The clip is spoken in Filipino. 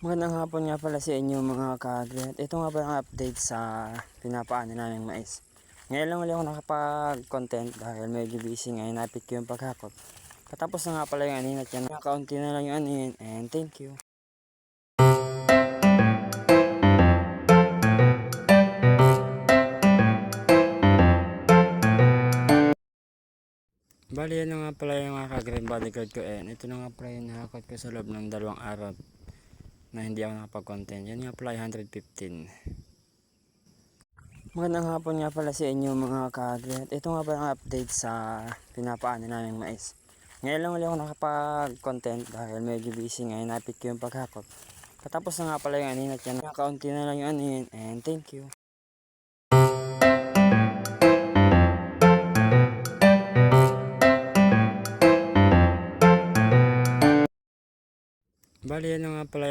Magandang hapon nga pala sa inyo mga kagret. Ito nga pala ang update sa pinapaano namin mais. Ngayon lang ulit ako nakapag-content dahil medyo busy ngayon. Napit ko yung paghakot. Katapos na nga pala yung anin at yan. Nakaunti na lang yung anin and thank you. Bali yan nga pala yung mga kagret bodyguard ko and ito na nga pala yung nakakot ko sa loob ng dalawang araw na hindi ako nakapag-content. Yan nga pala ay 115. Magandang hapon nga pala sa inyo mga kagret. Ito nga pala ang update sa pinapaano namin mais. Ngayon lang ulit ako nakapag-content dahil medyo busy ngayon. Napit yung paghakot. Katapos na nga pala yung anin at yan. Nakaunti na lang yung anin and thank you. Bali yan nga pala